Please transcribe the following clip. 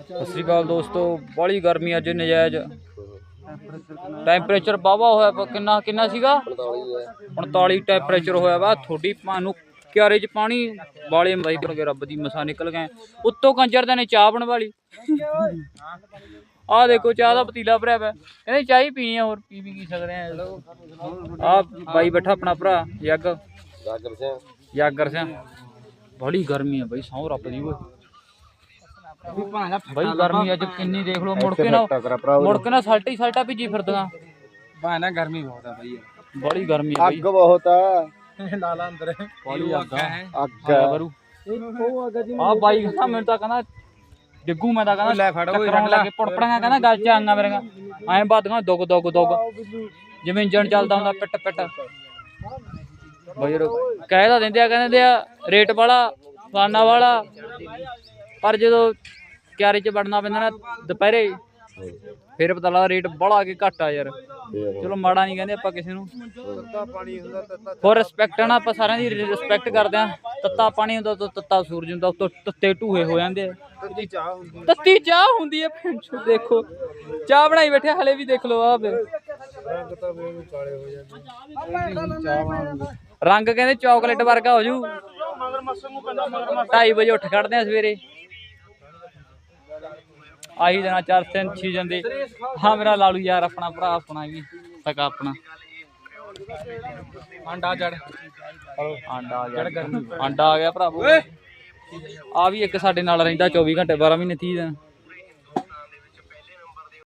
ਸਤਿ ਸ਼੍ਰੀ ਅਕਾਲ ਦੋਸਤੋ ਬੜੀ ਗਰਮੀ ਅੱਜ ਨਜਾਇਜ਼। ਟੈਂਪਰੇਚਰ ਬਾਵਾ ਹੋਇਆ ਵਾ ਕਿੰਨਾ ਕਿੰਨਾ ਸੀਗਾ? 45 ਟੈਂਪਰੇਚਰ ਹੋਇਆ ਵਾ। ਥੋੜੀ ਨੂੰ ਕਿਆਰੇ 'ਚ ਪਾਣੀ ਵਾਲੇ ਮਈ ਬਣ ਰੱਬ ਦੀ ਮਸਾ ਨਿਕਲ ਗਏ। ਉੱਤੋਂ ਕੰਜਰ ਦੇ ਨੇ ਚਾਹ ਬਣ ਵਾਲੀ। ਆਹ ਦੇਖੋ ਚਾਹ ਦਾ ਪਤੀਲਾ ਭਰਿਆ ਪਿਆ। ਕਹਿੰਦੇ ਚਾਹ ਹੀ ਪੀਣੀ ਆ ਹੋਰ ਪੀ ਵੀ ਕੀ ਸਕਦੇ ਆ। ਆ ਬਾਈ ਬੈਠਾ ਆਪਣਾ ਭਰਾ ਯੱਗ। ਗਾਗਰ ਸਿੰਘ। ਯਾਗਰ ਸਿੰਘ। ਬੜੀ ਗਰਮੀ ਆ ਬਈ ਸੌ ਰੱਬ ਦੀ ਓਏ। ਬਈ ਗਰਮੀ ਅੱਜ ਕਿੰਨੀ ਦੇਖ ਲਓ ਮੁੜ ਕੇ ਨਾ ਮੁੜ ਕੇ ਨਾ ਸਲਟੀ ਸਲਟਾ ਭਿੱਜੀ ਫਿਰਦੀਆਂ ਬਾਨਾ ਗਰਮੀ ਬਹੁਤ ਆ ਬਈ। ਬੜੀ ਗਰਮੀ ਆ ਬਈ। ਅੱਗ ਬਹੁਤ ਆ। ਲਾਲਾ ਅੰਦਰ। ਬੜੀ ਅੱਗ ਆ। ਅੱਗ ਆਇਆ ਬਰੂ। ਆ ਬਾਈ ਕਹਿੰਦਾ ਮੈਨੂੰ ਤਾਂ ਕਹਿੰਦਾ ਡਿੱਗੂ ਮੈਂ ਤਾਂ ਕਹਿੰਦਾ ਲੈ ਫੜ ਓਏ, ਟੱਕਰਾਂ ਲੱਗੇ ਪੁੜਪੜੀਆਂ ਕਹਿੰਦਾ ਗੱਲ ਚ ਆਂਗਾ ਮੇਰੀਆਂ ਐਂ ਬਾਦੀਆਂ ਦੁੱਗ ਦੁੱਗ ਦੁੱਗ। ਜਿਵੇਂ ਇੰਜਣ ਚੱਲਦਾ ਹੁੰਦਾ ਪਿੱਟ ਪਿੱਟ। ਬਈ ਯਾਰ ਕਹਿ ਤਾਂ ਦਿੰਦੇ ਆ ਕਹਿੰਦੇ ਆ ਰੇਟ ਵਾਲਾ ਫਾਨਾ ਵਾਲਾ। ਪਰ ਜਦੋਂ ਕਿਆਰੇ ਚ ਵੜਨਾ ਪੈਂਦਾ ਨਾ ਦੁਪਹਿਰੇ ਫਿਰ ਪਤਾ ਲੱਗਦਾ ਰੇਟ ਬੜਾ ਕੇ ਘੱਟ ਆ ਯਾਰ। ਚਲੋ ਮਾੜਾ ਨਹੀਂ ਕਹਿੰਦੇ ਆਪਾਂ ਕਿਸੇ ਨੂੰ। ਹੋਰ ਰਿਸਪੈਕਟ ਨਾ ਆਪਾਂ ਸਾਰਿਆਂ ਦੀ ਰਿਸਪੈਕਟ ਕਰਦੇ ਆ। ਤੱਤਾ ਪਾਣੀ ਹੁੰਦਾ ਤਾਂ ਤੱਤਾ ਸੂਰਜ ਹੁੰਦਾ ਉੱਤੋਂ ਤੱਤੇ ਢੂਹੇ ਹੋ ਜਾਂਦੇ ਆ। ਤੱਤੀ ਚਾਹ ਹੁੰਦੀ ਤੱਤੀ ਚਾਹ ਹੁੰਦੀ ਹੈ ਭੈਣਚੋ ਦੇਖੋ। ਚਾਹ ਬਣਾਈ ਬੈਠੇ ਹਲੇ ਵੀ ਦੇਖ ਲਓ ਆ ਵੇ ਰੰਗ ਤਾਂ ਵੇ ਕਾਲੇ ਹੋ ਜਾਂਦੇ ਚਾਹ ਬਣਾਉਂਦੇ ਰੰਗ ਕਹਿੰਦੇ ਚਾਕਲੇਟ ਵਰਗਾ ਹੋ ਜੂ। ਮਗਰ ਮੱਸਰ ਨੂੰ ਪੈਂਦਾ ਮਗਰ 2:30 ਵਜੇ ਉੱਠ ਖੜਦੇ ਆ ਸਵੇਰੇ। ਆਹੀ ਦਿਨਾਂ ਚਾਰ ਤਿੰਨ ਛੀ ਜਾਂਦੇ ਹਾਂ ਮੇਰਾ ਲਾਲੂ ਯਾਰ ਆਪਣਾ ਭਰਾ ਆਪਣਾ ਵੀ ਸਕਾ ਆਪਣਾ। ਆਂਡਾ ਜੜ। ਆਂਡਾ ਆ ਗਿਆ ਆਂਡਾ ਆ ਗਿਆ ਭਰਾਵੋ ਆ ਵੀ ਇੱਕ ਸਾਡੇ ਨਾਲ ਰਹਿੰਦਾ 24 ਘੰਟੇ 12 ਮਹੀਨੇ 30 ਦਿਨ।